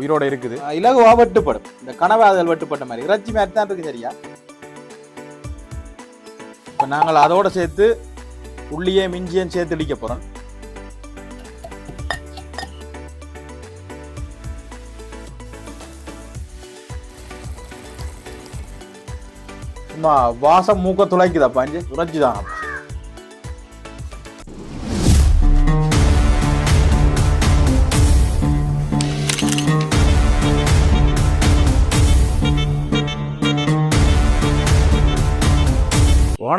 உயிரோட இருக்குது. இலகுவா வெட்டுப்படும். இந்த கனவாதல் வெட்டுப்பட்ட மாதிரி. இறைச்சி மாதிரி தான் இருக்கு சரியா? இப்போ நாங்கள் அதோட சேர்த்து உள்ளியே மிஞ்சியும் சேர்த்து இடிக்க போறோம். சும்மா வாசம் மூக்க துளைக்குதா பாஞ்சு உறைஞ்சுதான்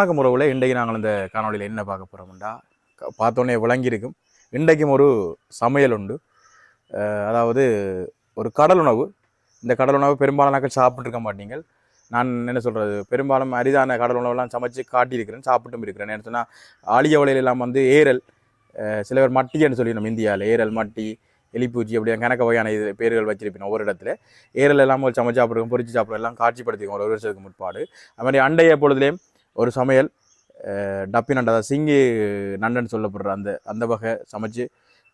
வணக்கம் உறவுல இன்றைக்கு நாங்கள் இந்த காணொளியில் என்ன பார்க்க போகிறோம்டா பார்த்தோன்னே விளங்கியிருக்கும். இன்றைக்கும் ஒரு சமையல் உண்டு. அதாவது ஒரு கடல் உணவு. இந்த கடல் உணவு பெரும்பாலானாக்கள் சாப்பிட்ருக்க மாட்டீங்க நான் என்ன சொல்கிறது பெரும்பாலும் அரிதான கடல் உணவுலாம் சமைச்சு காட்டியிருக்கிறேன் சாப்பிட்டும் இருக்கிறேன். என்ன சொன்னால் ஆலிய வலையில எல்லாம் வந்து ஏரல் சில பேர் மட்டின்னு சொல்லி நம்ம இந்தியாவில். ஏரல் மட்டி எலிப்பூச்சி அப்படி கணக்க வகையான இது பேர்கள் வச்சிருப்பேன் ஒவ்வொரு இடத்துல. ஏரல் எல்லாம் ஒரு சமைச்சு சாப்பிடுவோம் பொறிச்சு சாப்பிடுவோம் எல்லாம் காட்சிப்படுத்திக்கோங்க ஒரு வருஷத்துக்கு முற்பாடு. அது மாதிரி அண்டைய பொழுதுலேயும் ஒரு சமையல் டப்பி நண்டு அதாவது சிங்கி நண்டுன்னு சொல்லப்படுற அந்த அந்த வகை சமைச்சு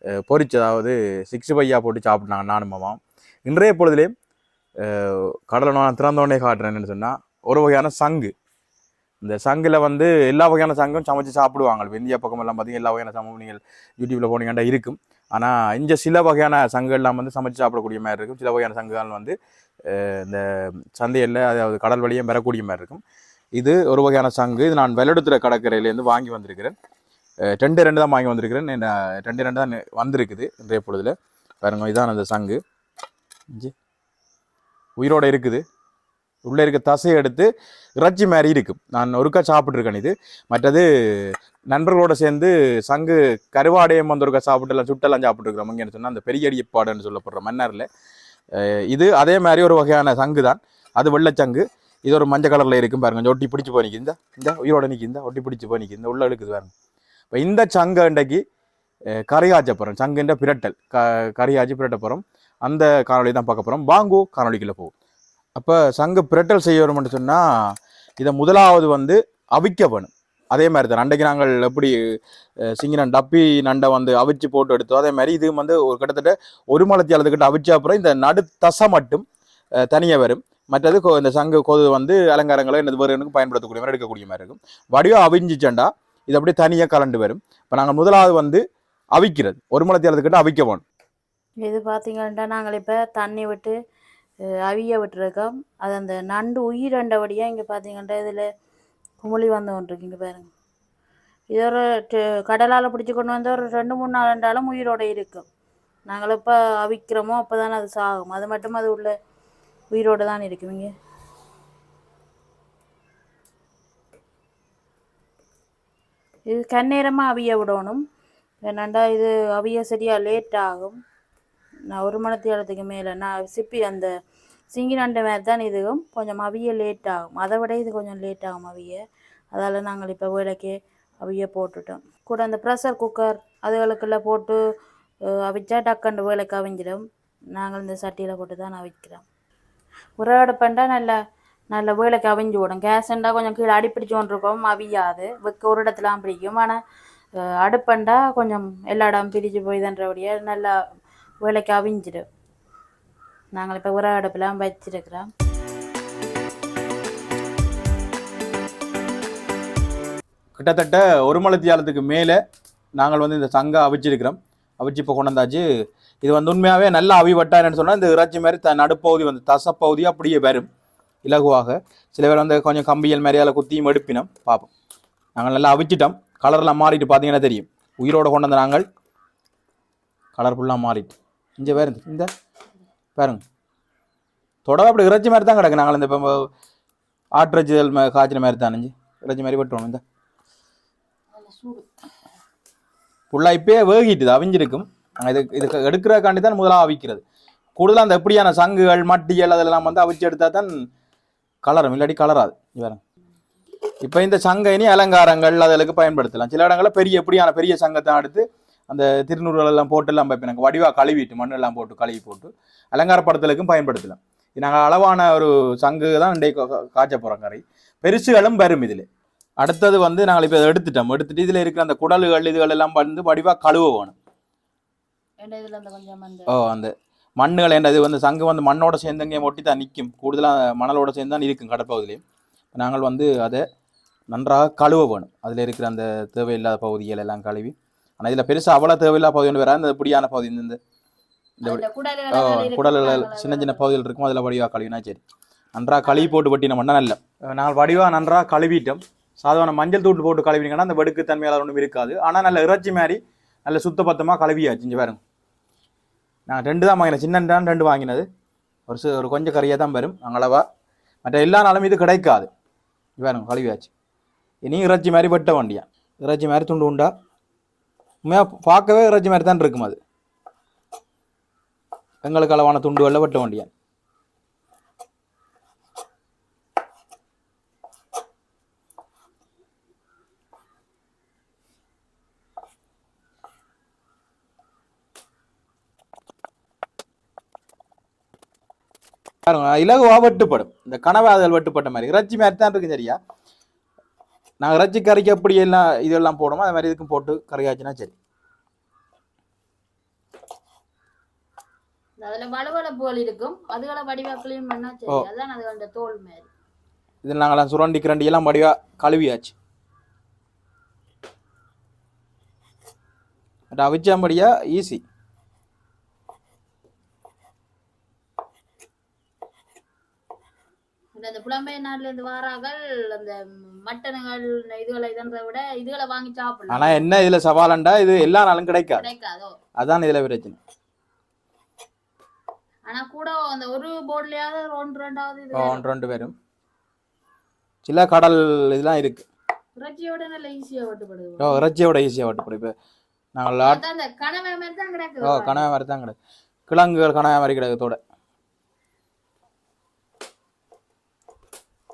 அஹ் அதாவது சிக்ஸ் பையா போட்டு சாப்பிட்டாங்க நானும் மாமாவும். இன்றைய பொழுதுலேயும் கடலை நான் திறந்தோடனே காட்டுறேன்னு சொன்னால் ஒரு வகையான சங்கு. இந்த சங்கில் வந்து எல்லா வகையான சங்கும் சமைச்சு சாப்பிடுவாங்க. இப்ப இந்தியா பக்கம் எல்லாம் பார்த்தீங்கன்னா எல்லா வகையான சமம் நீங்கள் யூடியூப்பில் போனீங்கன்னா இருக்கும். ஆனால் இங்கே சில வகையான சங்குகள்லாம் வந்து சமைச்சு சாப்பிடக்கூடிய மாதிரி இருக்கும். சில வகையான சங்குகள் வந்து இந்த சந்தையில் அதாவது கடல் வழியும் பெறக்கூடிய மாதிரி இருக்கும். இது ஒரு வகையான சங்கு. இது நான் வெள்ளடுத்துற கடற்கரையிலேருந்து வாங்கி வந்திருக்கிறேன். ரெண்டு ரெண்டு தான் வாங்கி வந்திருக்கிறேன். என்ன ரெண்டு ரெண்டு தான் வந்திருக்குது இன்றைய பொழுதில். பாருங்க இதான் அந்த சங்கு. உயிரோடு உயிரோட இருக்குது. உள்ளே இருக்க தசையை எடுத்து இறைச்சி மாதிரி இருக்கும் நான் ஒருக்கா சாப்பிட்ருக்கேன் இது. மற்றது நண்பர்களோடு சேர்ந்து சங்கு கருவாடையம் வந்து ஒருக்கா சாப்பிட்டுலாம் சுட்டெல்லாம் சாப்பிட்ருக்குறோம் இங்கேன்னு சொன்னால் அந்த பெரிய அடிப்பாடுன்னு சொல்லப்படுற மன்னரில். இது அதே மாதிரி ஒரு வகையான சங்கு தான் அது வெள்ளைச்சங்கு இது ஒரு மஞ்சள் கலரில் இருக்கும் பாருங்க. கொஞ்சம் ஒட்டி பிடிச்சி போய் நிற்குது இந்த இந்த உயிரோட நிற்கி இந்த ஒட்டி பிடிச்சி போய் நிற்கிது இந்த உள்ள இழுக்குது பாருங்க. இப்போ இந்த சங்கை இன்றைக்கு அஹ், கறி போகிறோம் சங்குன்ற பிரட்டல் க கறி காய்ச்சி பிரட்ட போகிறோம் அந்த காணொலி தான் பார்க்க போகிறோம் பாங்கோ காணொலிக்குள்ளே போகும் அப்போ சங்கு பிரட்டல் செய்ய வரும்னு சொன்னால் இதை முதலாவது வந்து அவிக்க வேணும். அதே மாதிரி தான். அன்றைக்கு நாங்கள் எப்படி அஹ், சிங்கினன் டப்பி நண்டை வந்து அவிச்சு போட்டு எடுத்தோம். அதே மாதிரி இது வந்து ஒரு கிட்டத்தட்ட ஒரு மலத்தி அளவுக்கிட்ட அவிச்ச அப்புறம் இந்த நடு தசை மட்டும் தனியாக வரும். மற்றது கொ- இந்த சங்கு கொது வந்து அலங்காரங்களோ இந்த வேறு எனக்கு பயன்படுத்தக்கூடிய மாதிரி எடுக்கக்கூடிய மாதிரி இருக்கும். வடிவம் அவிஞ்சிச்சண்டா இது அப்படியே தனியாக கலண்டு வரும். இப்போ நாங்கள் முதலாவது வந்து அவிக்கிறது. ஒரு மலத்தி அளவுக்கிட்ட அவிக்க வேணும். இது பார்த்தீங்கன்னா நாங்கள் இப்போ தண்ணி விட்டு அவிய விட்டுருக்கோம். அது அந்த நண்டு உயிரண்டபடியாக இங்கே பார்த்தீங்கன்னா இதில் குமிழி வந்து கொண்டிருக்கு இங்கே பாருங்க. இது ஒரு கடலால் பிடிச்சி கொண்டு வந்து ஒரு ரெண்டு மூணு நாள் ரெண்டாலும் உயிரோட இருக்கும். நாங்கள் இப்போ அவிக்கிறோமோ அப்போ தானே அது சாகும். அது மட்டும் அது உள்ள உயிரோட தான் இருக்குவீங்க. இது கண்ணேரமாக அவிய விடணும். ஏன்னாண்டா இது அவிய சரியாக லேட் ஆகும். நான் ஒரு மணத்தியாலத்துக்கு மேலே நான் சிப்பி அந்த சிங்கி நண்டை மாதிரி தான் இதுவும் கொஞ்சம் அவிய லேட் ஆகும். அதை விட இது கொஞ்சம் லேட் ஆகும் அவிய. அதால் நாங்கள் இப்போ வேலைக்கு அவிய போட்டுட்டோம். கூட அந்த ப்ரெஷர் குக்கர் அதுகளுக்கெல்லாம் போட்டு அவிச்சா டக்கண்டு வேலைக்கு அவிஞ்சிடும். நாங்கள் இந்த சட்டியில் போட்டு தான் அவிக்கிறோம். ஒரு அடுப்பண்டா நல்ல நல்ல வேலைக்கு அவிஞ்சு விடும் கேஸ்ண்டா கொஞ்சம் கீழே அடிப்பிடிச்சு கொண்டிருக்கோம் அவியாது. வெக்க ஒரு இடத்துல பிடிக்கும். ஆனால் அடுப்பண்டா கொஞ்சம் எல்லா இடம் பிரித்து போய்தன்றபடியே நல்லா வேலைக்கு அவிஞ்சிடும். நாங்கள் இப்போ உர அடுப்பெல்லாம் வச்சிருக்கிறோம். கிட்டத்தட்ட ஒரு மலத்தியாலத்துக்கு மேலே நாங்கள் வந்து இந்த சங்கம் அவிச்சிருக்கிறோம். அவிச்சு இப்போ கொண்டாந்தாச்சு. இது வந்து உண்மையாகவே நல்லா அவி வட்டாருன்னு சொன்னால் இந்த இறைச்சி மாதிரி த நடுப்பகுதி வந்து தசப்பகுதி அப்படியே வரும். இலகுவாக. சில பேர் வந்து கொஞ்சம் கம்பியல் மாதிரி அதில் குத்தியும் எடுப்பினோம். பார்ப்போம். நாங்கள் நல்லா அவிச்சிட்டோம். கலர்லாம் மாறிட்டு பார்த்தீங்கன்னா தெரியும். உயிரோட கொண்டு வந்த நாங்கள் கலர் ஃபுல்லாக மாறிட்டு. இங்கே வேறு இந்த பாருங்க. தொடர்பு அப்படி இறைச்சி மாதிரி தான் கிடக்கு. நாங்கள் இந்த இப்போ ஆட்டிறைச்சி காய்ச்சின மாதிரி தான். இஞ்சி. இறைச்சி மாதிரி வெட்டுவோம். இந்த. ஃபுல்லாக இப்பயே வேகிட்டுது அவிஞ்சிருக்கும். இது இது இதுக்கு எடுக்கிறக்காண்டி தான் முதலாக அவிக்கிறது. கூடுதலாக அந்த எப்படியான சங்குகள் மட்டிகள் அதெல்லாம் வந்து அவிச்சு எடுத்தால் தான் கலரும் இல்லாட்டி கலராது. வேற இப்போ இந்த சங்கை இனி அலங்காரங்கள் அதற்கு பயன்படுத்தலாம். சில இடங்களில் பெரிய எப்படியான பெரிய சங்கத்தை எடுத்து அந்த திருநூறுகள் எல்லாம் போட்டு எல்லாம் வைப்பேன் எனக்கு வடிவாக கழுவிட்டு மண்ணெல்லாம் போட்டு கழுவி போட்டு அலங்காரப்படுத்தலுக்கும் பயன்படுத்தலாம். நாங்கள் அளவான ஒரு சங்கு தான் இன்றைக்கு காய்ச்ச போகிறோம் கரை பெருசுகளும் வரும் இதில். அடுத்தது வந்து நாங்கள் இப்போ எடுத்துட்டோம். எடுத்துட்டு இதில் இருக்கிற அந்த குடல்கள் இதுகள் எல்லாம் வந்து வடிவாக கழுவ வேணும் இதில் அந்த கொஞ்சம் அந்த ஓ அந்த மண்ணுகள் என்றது வந்து சங்கு வந்து மண்ணோட சேர்ந்தங்க ஒட்டி தான் நிற்கும். கூடுதலாக மணலோட சேர்ந்து தான் இருக்கும் கடற்பகுதியிலையும் நாங்கள் வந்து அதை நன்றாக கழுவ வேணும் அதில் இருக்கிற அந்த தேவையில்லாத பகுதிகள் எல்லாம் கழுவி. ஆனால் இதில் பெருசாக அவ்வளோ தேவையில்லாத பகுதி ஒன்று வராது இந்த இப்படியான பகுதி இந்த இந்த அந்த குடல்கள். சின்ன சின்ன பகுதிகள் இருக்கும் அதில் வடிவாக கழுவினா சரி. நன்றாக கழுவி போட்டு வெட்டினோம்னா நல்ல. நாங்கள் வடிவாக நன்றாக கழுவிட்டோம். சாதாரண மஞ்சள் தூள் போட்டு கழுவினீங்கன்னா அந்த வெடுக்கு தன்மையால் ஒன்றும் இருக்காது. ஆனால் நல்ல இறைச்சி மாதிரி நல்ல சுத்தபத்தமாக கழுவியாச்சு. இங்கே பாருங்க. நான் ரெண்டு தான் வாங்கினேன். சின்ன ரெண்டு வாங்கினது. ஒரு சு ஒரு கொஞ்சம் கறியாக தான் வரும். அங்களவா. மற்ற எல்லா நாளும் இது கிடைக்காது. வேணும் பாருங்க கழுவியாச்சு. இனி இறைச்சி மாதிரி வெட்ட வண்டியா இறைச்சி மாதிரி துண்டு உண்டா? உண்மையாக பார்க்கவே இறைச்சி மாதிரி தான் இருக்கும் அது. எங்களுக்கு அளவான துண்டுகளில் வெட்ட வண்டியான் இலகுவா வெட்டுப்படும். இந்த கனவாதல் வெட்டுப்பட்ட மாதிரி. இறைச்சி மாதிரி தான் இருக்கு சரியா? நாங்கள் இறைச்சி கறிக்கு எப்படி எல்லாம் இதெல்லாம் போடுமோ அது மாதிரி இதுக்கும் போட்டு கறி ஆச்சுன்னா சரி அதுல வலுவளப்புகள் இருக்கும். அதுகளை வடிவா கிளீன் பண்ணா சரி. ஓ. அதான் அது அந்த தோல் மாதிரி. இதில் நாங்களாம் சுரண்டி கிரண்டி எல்லாம் மடிவா கழுவியாச்சு. பட் அவிச்சாம்படியா ஈஸி அந்த புலம்பெயர் நாட்டுல இருந்து வாரார்கள் அந்த மட்டனுகள் இதுகளை இதன்றதை விட இதுகளை வாங்கி சாப்பிடலாம் ஆனால் என்ன இதில் சவாலண்டா? இது எல்லா நாளும் கிடைக்காது. கிடைக்காதோ? அதான் இதில் பிரச்சனை. ஆனா கூட அந்த ஒரு போர்ட்லயாவது ரெண்டு ரெண்டாவது இது ஓ, ஒன்று ரெண்டு பேரும் சில கடல் இதெல்லாம் இருக்கு. இறைச்சியோட நல்ல ஈஸியா வெட்டுப்படுது. ஓ இறைச்சியோட ஈஸியாக வட்டுப்படும் இப்போ நாங்கள் கனவை மாதிரி தான் ஓ கிடக்குது கனவை மாதிரி தான் கிடக்கு. கிழங்குகள் கனவை மாதிரி கிடக்குதோட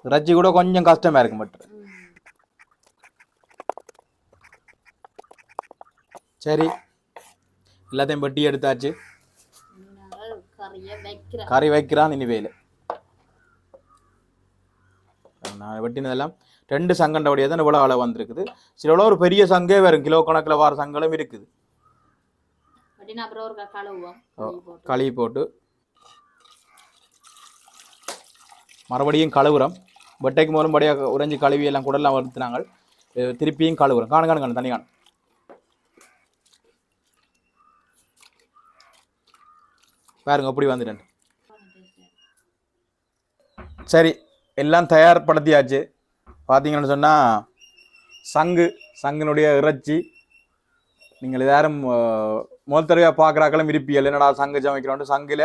இறைச்சி கூட கொஞ்சம் கஷ்டமா இருக்கும் பட். சரி. எல்லாத்தையும் பெட்டி எடுத்தாச்சு. கறி வைக்கிறான் இனிவேல் நான் வெட்டினதெல்லாம் ரெண்டு சங்கண்டவுடைய தான் இவ்வளோ அளவு வந்திருக்குது. சில ஒரு பெரிய சங்கே வரும் கிலோ கணக்கில் வர சங்களும் இருக்குது. கழுவி போட்டு. களி போட்டு. மறுபடியும் கழுவுறோம். வெட்டைக்கு மறுபடியாக உறைஞ்சி கழுவி எல்லாம் குடலாம் வறுத்துனாங்க திருப்பியும் கழுவுறோம் காணு காணு காணு தண்ணி காணு. பாருங்க அப்படி வந்துட்டேன் சரி எல்லாம் தயார்படுத்தியாச்சு. பார்த்தீங்கன்னு சொன்னால் சங்கு சங்கினுடைய இறைச்சி. நீங்கள் யாரும் முதல் தடவையாக பார்க்குறாக்களும் இருப்பியல் என்னடா சங்கு சமைக்கிறோன்ட்டு சங்கில்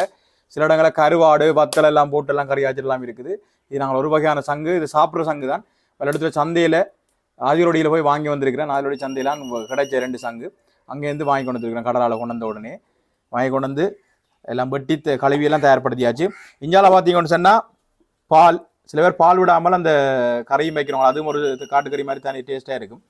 சில இடங்களில் கருவாடு வத்தல் எல்லாம் போட்டு எல்லாம் கறி எல்லாம் இருக்குது. இது நாங்கள் ஒரு வகையான சங்கு. இது சாப்பிட்ற சங்கு தான் பல இடத்துல சந்தையில் ஆதிரோடியில் போய் வாங்கி வந்திருக்கிறேன். ஆதிரோடி சந்தையெல்லாம் கிடைச்ச ரெண்டு சங்கு. அங்கேருந்து வாங்கி கொண்டு வந்துருக்கிறேன் கடலால் கொண்டு வந்த உடனே. வாங்கி கொண்டு வந்து எல்லாம் வெட்டி த- கழுவியெல்லாம் தயார்படுத்தியாச்சு. இந்தியாவில் பார்த்தீங்கன்னு சொன்னால் பால் சில பேர் பால் விடாமல் அந்த கறியும் வைக்கிறவங்க. அதுவும் ஒரு காட்டுக்கறி மாதிரி தனி டேஸ்ட்டாக இருக்கும்.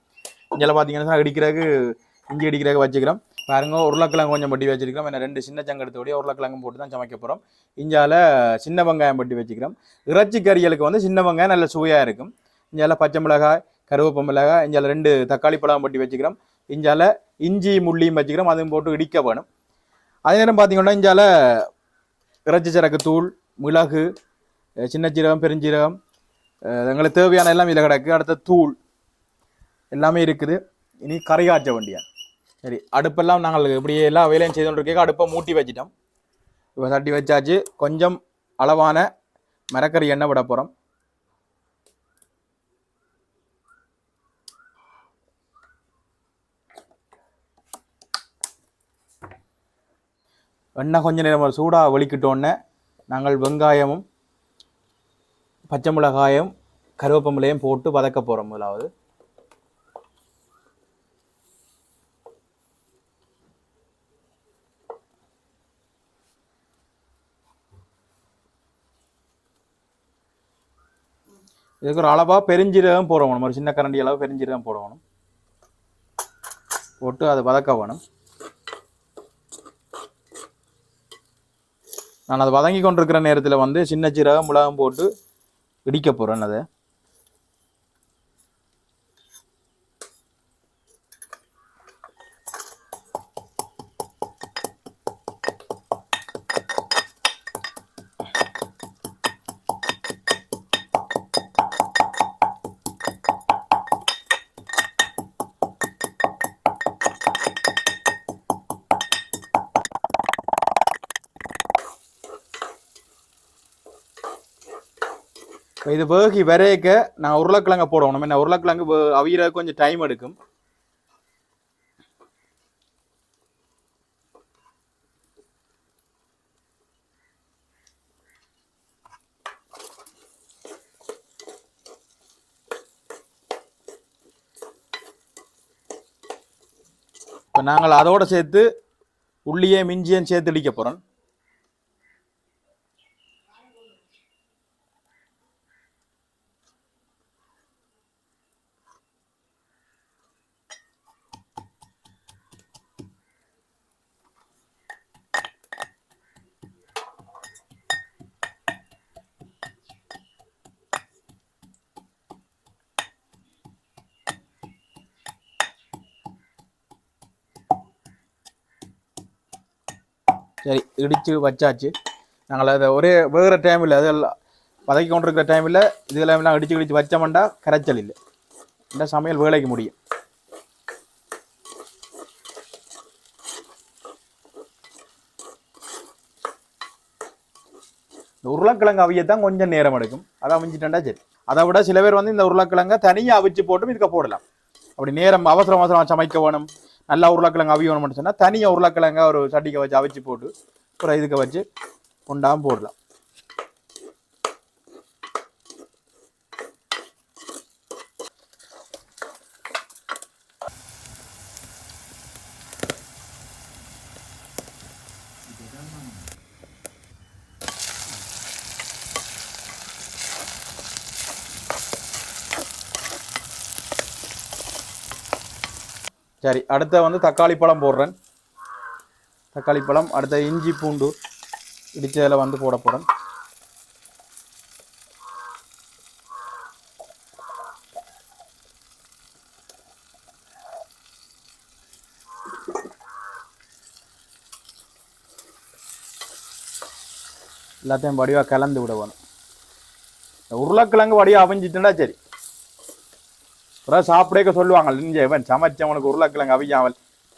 இந்தியாவில் பார்த்தீங்கன்னா இடிக்கிறதுக்கு இஞ்சி இடிக்கிறதுக்கு வச்சுக்கிறோம். பாருங்க உருளைக்கிழங்கு கொஞ்சம் பட்டி வச்சிருக்கிறோம். ஏன்னா ரெண்டு சின்ன சங்கடத்தோடய உருளைக்கிழங்கு போட்டு தான் சமைக்க போகிறோம் இஞ்சால சின்ன வெங்காயம் பட்டி வச்சுக்கிறோம் இறைச்சி கறிகளுக்கு வந்து சின்ன வெங்காயம் நல்ல சுவையாக இருக்கும். இஞ்சால பச்சை மிளகாய் கருவேப்ப மிளகாய் இஞ்சால ரெண்டு தக்காளி பழம் பட்டி வச்சுக்கிறோம் இஞ்சால இஞ்சி முள்ளியும் வச்சுக்கிறோம் அதுவும் போட்டு இடிக்க வேணும். அதே நேரம் பார்த்தீங்கன்னா இஞ்சால இறைச்சி சரக்கு தூள் மிளகு சின்ன சீரகம் பெருஞ்சீரகம் எங்களுக்கு தேவையான எல்லாம் இதில் கிடக்கு. அடுத்த தூள். எல்லாமே இருக்குது. இனி கரை காய்ச்ச வேண்டியா சரி அடுப்பெல்லாம் நாங்கள் இப்படியே எல்லா வேலையும் செய்து கொண்டிருக்க அடுப்பை மூட்டி வச்சிட்டோம். இப்போ தட்டி வச்சாச்சு. கொஞ்சம் அளவான மரக்கறி எண்ணெய் விட போகிறோம் எண்ணெய் கொஞ்சம் நேரம் சூடாக வலிக்கிட்டோன்னே நாங்கள் வெங்காயமும் பச்சை மிளகாயும் கருவேப்பமிலையும் போட்டு வதக்க போகிறோம் முதலாவது. இதுக்கு ஒரு அளவாக பெருஞ்சீரகம் போடணும். ஒரு சின்ன கரண்டி அளவு பெருஞ்சீரகம் வேணும் போட்டு அதை வதக்க வேணும். நான் அதை வதங்கி கொண்டிருக்கிற நேரத்தில் வந்து சின்ன சீரகம் மிளகம் போட்டு இடிக்க போகிறேன் அதை. இது வேகி வரையக்க நான் உருளைக்கிழங்க போடணும். என்ன உருளைக்கிழங்கு வே- கொஞ்சம் டைம் எடுக்கும். இப்போ நாங்கள் அதோட சேர்த்து உள்ளியே மிஞ்சியும் சேர்த்து இடிக்க போகிறோம் சரி இடித்து வச்சாச்சு. நாங்கள் அதை ஒரே வேறு டைமில் அதெல்லாம் வதக்கி கொண்டிருக்கிற டைமில் இதெல்லாம் எல்லாம் இடித்து இடித்து வச்சோம்னா கரைச்சல் இல்லை. இந்த சமையல் வேலைக்கு முடியும். இந்த உருளைக்கிழங்கு அவியத்தான் கொஞ்சம் நேரம் எடுக்கும். அதை அவிஞ்சிட்டேன்டா சரி. அதை விட சில பேர் வந்து இந்த உருளைக்கிழங்கை தனியாக அவிச்சு போட்டும் இதுக்கு போடலாம். அப்படி நேரம் அவசரம் அவசரம் சமைக்க வேணும். நல்லா உருளைக்கிழங்கு அவியணும்னு சொன்னால் தனியாக உருளைக்கிழங்க ஒரு சட்டிக்கை வச்சு அவிச்சு போட்டு அப்புறம் இதுக்கு வச்சு கொண்டாமல் போடலாம். சரி அடுத்த வந்து தக்காளி பழம் போடுறேன். தக்காளி பழம் அடுத்த இஞ்சி பூண்டு இடித்ததில் வந்து போட போகிறேன் எல்லாத்தையும் வடிவாக கலந்து விட வேணும் உருளைக்கிழங்கு வடிவாக அவிஞ்சிட்டுனா சரி. அப்புறம் சாப்பிடக்க சொல்லுவாங்க இங்கே இவன் சமைச்சவனுக்கு உருளைக்கிழங்கு அவியாமல்.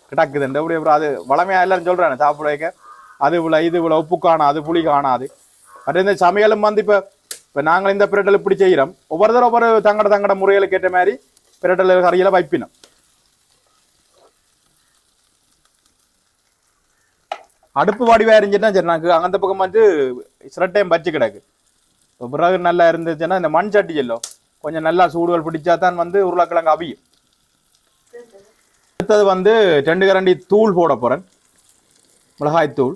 கிடக்குது அப்படி அப்புறம் அது வளமையாக எல்லாரும் சொல்கிறாங்க சாப்பிடக்க. அது இவ்வளோ இது இவ்வளோ உப்பு காணாது புளி காணாது. மற்ற இந்த சமையலும் வந்து இப்போ இப்போ நாங்கள் இந்த பிரட்டல் இப்படி செய்கிறோம். ஒவ்வொரு தடவை ஒவ்வொரு தங்கட தங்கட முறைகளுக்கு ஏற்ற மாதிரி பிரட்டல் கறியில் வைப்பினோம். அடுப்பு வடிவாக இருந்துச்சுன்னா சரி நாங்கள் அந்த பக்கம் வந்து சிரட்டையும் பச்சு கிடக்கு. இப்போ பிறகு நல்லா இருந்துச்சுன்னா இந்த மண் சட்டி செல்லும். கொஞ்சம் நல்லா சூடுகள் பிடிச்சா தான் வந்து உருளைக்கிழங்கு அவியும். அடுத்தது வந்து ரெண்டு கரண்டி தூள் போட போகிறேன் மிளகாய் தூள்.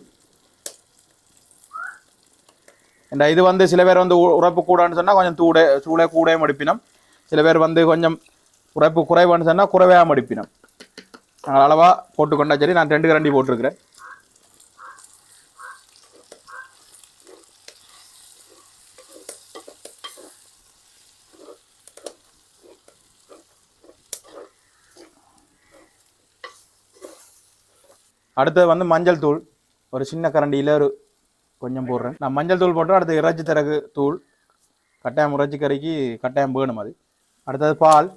இந்த இது வந்து சில பேர் வந்து உ- உரைப்பு கூடன்னு சொன்னால் கொஞ்சம் தூட சூடே கூடே மடிப்பினோம் சில பேர் வந்து கொஞ்சம் உரைப்பு குறைவான்னு சொன்னால் குறைவாக மடிப்பினோம் நாங்கள் அளவாக போட்டுக்கொண்டா சரி நான் ரெண்டு கரண்டி போட்டிருக்கிறேன். அடுத்தது வந்து மஞ்சள் தூள். ஒரு சின்ன கரண்டியில் ஒரு கொஞ்சம் போடுறேன். நான் மஞ்சள் தூள் போட்டோம் அடுத்து இறைச்சி தரகு தூள் கட்டாயம் இறைச்சி கறிக்கு கட்டாயம் வேணும் அது. அடுத்தது பால்.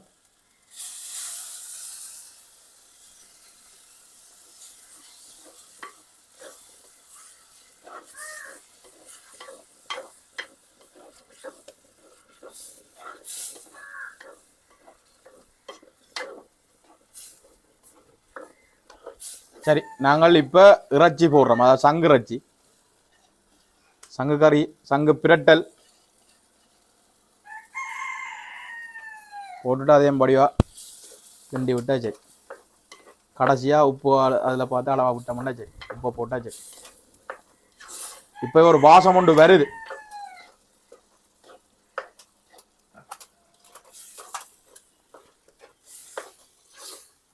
சரி நாங்கள் இப்போ இறைச்சி போடுறோம். அதாவது சங்கு இறைச்சி. சங்கு கறி சங்கு பிரட்டல். போட்டுட்டு அதையும் படிவா கிண்டி விட்டா சரி. கடைசியாக உப்பு அதில் பார்த்து அளவாக விட்டோம்னா சரி. உப்பை போட்டா சரி. இப்போ ஒரு வாசம் ஒன்று வருது.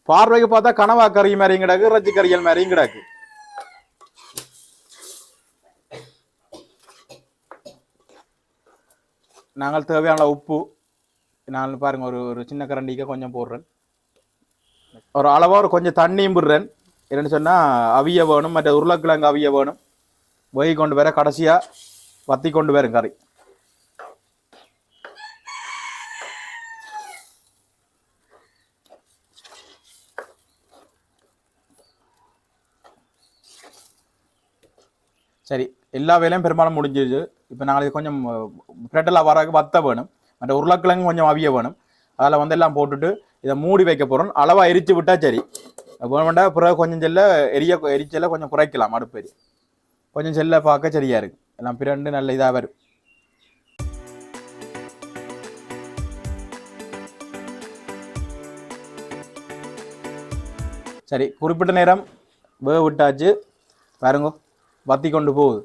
பார்வைக்கு பார்த்தா கனவா கறி மாதிரியும் கிடக்கு இறைச்சி கறிகள் மாதிரியும் கிடக்கு. நாங்கள் தேவையான உப்பு நான் பாருங்க ஒரு ஒரு சின்ன கரண்டிக்கு கொஞ்சம் போடுறேன். ஒரு அளவாக ஒரு கொஞ்சம் தண்ணியும் விடுறேன். என்னென்னு சொன்னால் அவிய வேணும் மற்ற உருளைக்கிழங்கு அவிய வேணும். போய் கொண்டு வர கடைசியாக வத்தி கொண்டு வரும் கறி. சரி எல்லா வேலையும் பெரும்பாலும் முடிஞ்சிருச்சு. இப்போ நாளைக்கு கொஞ்சம் பிரெட்டெல்லாம் வர வத்த வேணும். மற்ற உருளைக்கிழங்கு கொஞ்சம் அவிய வேணும். அதில் வந்து எல்லாம் போட்டுட்டு இதை மூடி வைக்க போகிறோம் அளவாக எரித்து விட்டா சரி. வேண்டாம் பிறகு கொஞ்சம் செல்ல எரிய எரிச்சல கொஞ்சம் குறைக்கலாம். அடுப்பு கொஞ்சம் செல்ல பார்க்க சரியாக இருக்கு. எல்லாம் பிறண்டு நல்ல இதாக வரும். சரி குறிப்பிட்ட நேரம் வேக விட்டாச்சு பாருங்க. வத்தி கொண்டு போகுது.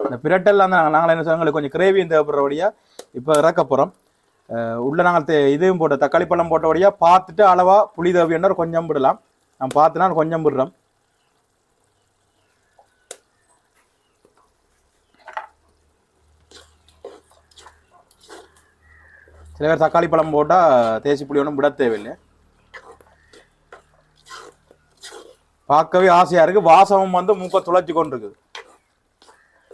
இந்த பிரட்டெல்லாம் தான் நாங்கள் என்ன சொல்லுவோம் எங்களுக்கு கொஞ்சம் கிரேவியும் தேவைப்படுறபடியா இப்போ இறக்க போகிறோம் உள்ள நாங்கள் தே- இதையும் போட்ட தக்காளி பழம் போட்டபடியா பார்த்துட்டு அளவாக புளி தேவையான கொஞ்சம் விடலாம். நான் பார்த்துனா கொஞ்சம் விடுறோம். சில பேர் தக்காளி பழம் போட்டால் தேசி புளி ஒன்றும் விட தேவையில்லை. பார்க்கவே ஆசையா இருக்கு. வாசமும் வந்து மூக்க துளைச்சி கொண்டு இருக்குது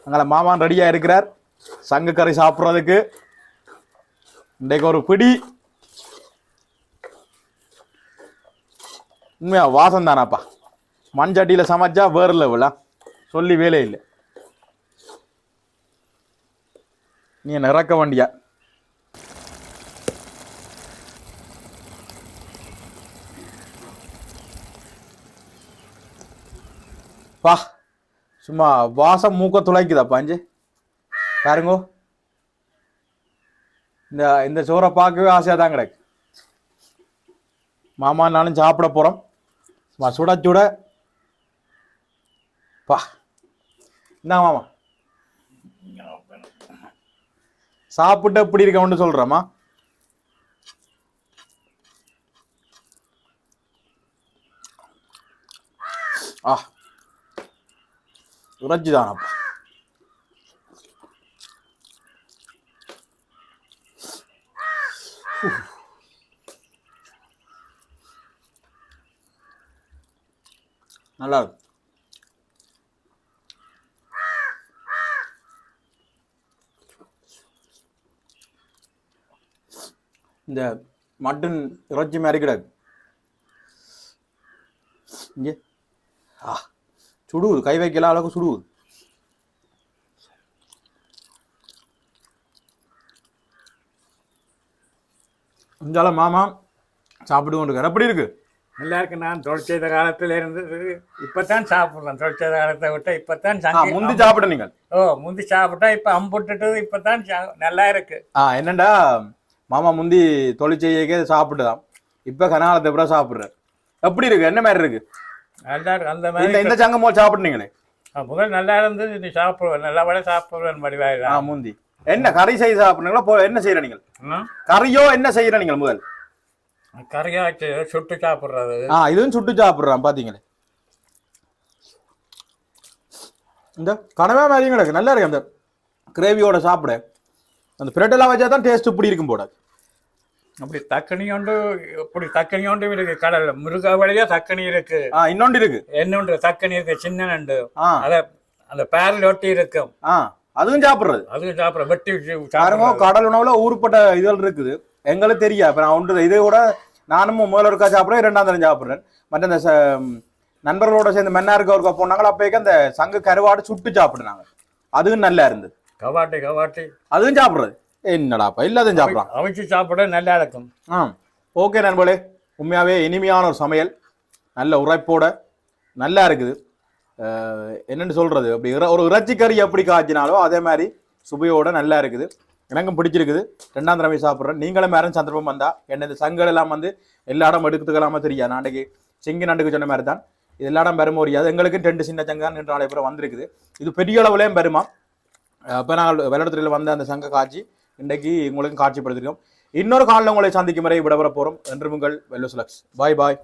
அங்கே மாமான் ரெடியா இருக்கிறார். சங்கு கறி சாப்பிட்றதுக்கு. இன்றைக்கு ஒரு பிடி. உண்மையா வாசம் தானாப்பா. மண்சட்டியில் சமைச்சா வேறு லெவலா சொல்லி வேலை இல்லை. நீ நிறக்க வண்டியா? பா சும்மா வாசம் மூக்க துளைக்குதா பாஞ்சு பாருங்கோ. இந்த இந்த சோறை பார்க்கவே ஆசையாக தான் கிடக்கு. மாமா நானும் சாப்பிட போகிறோம் சும்மா சுட சுட. பா. என்ன மாமா. சாப்பிட்டு எப்படி இருக்கவன்னு சொல்கிறேம்மா ஆ. இறைச்சி தானப்பா நல்லா இருக்கு. இந்த மட்டன் இறைச்சி மாதிரி கிடையாது. இங்கே. ஆ. சுடுவது கை வைக்கலாம் அளவுக்கு சுடுவது இந்தால மாமா சாப்பிட்டு கொண்டு எப்படி இருக்கு. நல்லா இருக்கு நான் தொழில் செய்த காலத்துல இருந்தது. இப்பதான் சாப்பிடுறேன் தொழில் செய்த காலத்தை விட்டு சங்கி- முந்தி சாப்பிட நீங்கள். ஓ முந்தி சாப்பிட்டா இப்ப அம்புட்டுட்டு இப்பதான் சா- நல்லா இருக்கு. ஆ என்னண்டா மாமா முந்தி தொழில் செய்யக்கே சாப்பிட்டுதான். இப்ப கனாலத்தை பூரா சாப்பிடுறாரு. எப்படி இருக்கு? என்ன மாதிரி இருக்கு? நல்லா அந்த இந்த மாதிரி இந்த சங்கம் போல் சாப்பிடுனீங்களே? ஆ, முதல் நல்லா இருந்தது நீ சாப்பிடுவேன் நல்லா விட சாப்பிடுவேன் ஆ மடிவாயிலாம் முந்தி. என்ன கறி செய்ய சாப்பிடுறீங்களா போ என்ன செய்யற நீங்கள்? கறியோ என்ன செய்யற நீங்கள் முதல்? கறியாச்சு சுட்டு சாப்பிடுறது. ஆ இதுவும் சுட்டு சாப்பிடுறான் பாத்தீங்களே. இந்த கனவே மாதிரி கிடக்கு. நல்லா இருக்கு அந்த கிரேவியோட சாப்பிட. அந்த பிரெட் எல்லாம் வச்சா தான் டேஸ்ட் இப்படி இருக்கும் போட அப்படி தக்கனி கொண்டு இப்படி தக்கனி கொண்டு இருக்கு. கடல்ல முருகா வழியா தக்கனி இருக்கு. இன்னொன்று இருக்கு. என்னொன்று தக்கனி இருக்கு சின்ன நண்டு. அத அந்த பேரில் ஒட்டி இருக்கும். அதுவும் சாப்பிடுறது. அதுவும் சாப்பிட வெட்டி சாப்பிடுறது. கடல் உணவுல ஊருப்பட்ட இதழ் இருக்குது. எங்களுக்கு தெரியா இப்ப நான் ஒன்று இதை கூட நானும் முதல்ல ஒருக்கா சாப்பிடுறேன் இரண்டாம் தரம் சாப்பிடுறேன். மற்ற இந்த ச- நண்பர்களோட சேர்ந்து மன்னாருக்கு ஒருக்கா போனாங்களா அப்போக்கு அந்த சங்கு கருவாடு சுட்டு சாப்பிடுனாங்க. அதுவும் நல்லா இருந்தது. கவாட்டி கவாட்டி. அதுவும் சாப்பிடுறது. என்னடாப்பா இல்லாதையும் சாப்பிடலாம். அவிச்சு சாப்பிட நல்லா இருக்கும். ஆ ஓகே நண்பர்களே. உண்மையாகவே இனிமையான ஒரு சமையல். நல்ல உரைப்போட நல்லா இருக்குது. என்னன்னு சொல்றது? அப்படி ஒரு இறைச்சி கறி எப்படி காய்ச்சினாலோ அதே மாதிரி சுவையோட நல்லா இருக்குது. எனக்கும் பிடிச்சிருக்குது. ரெண்டாம் தடவை சாப்பிட்றேன். நீங்களும் யாரும் சந்தர்ப்பம் வந்தா என்ன இந்த சங்கல் எல்லாம் வந்து எல்லா இடம் எடுத்துக்கலாமா தெரியாது. நான் அன்றைக்கு செங்கி நண்டுக்கு சொன்ன மாதிரி தான் இது எல்லா இடம் பெரும முடியாது எங்களுக்கு ரெண்டு சின்ன சங்கு தான் ரெண்டு நாளை பேர் வந்திருக்குது. இது பெரிய அளவுலேயும் பெருமா. அப்போ நாங்கள் வெள்ளத்துறையில் வந்த அந்த சங்க காட்சி இன்றைக்கு உங்களுக்கு காட்சிப்படுத்திருக்கோம். இன்னொரு காலில் உங்களை சந்திக்கும் வரை விடவர போகிறோம் என்று உங்கள் வெல்லோ சுலக்ஸ் பாய் பாய்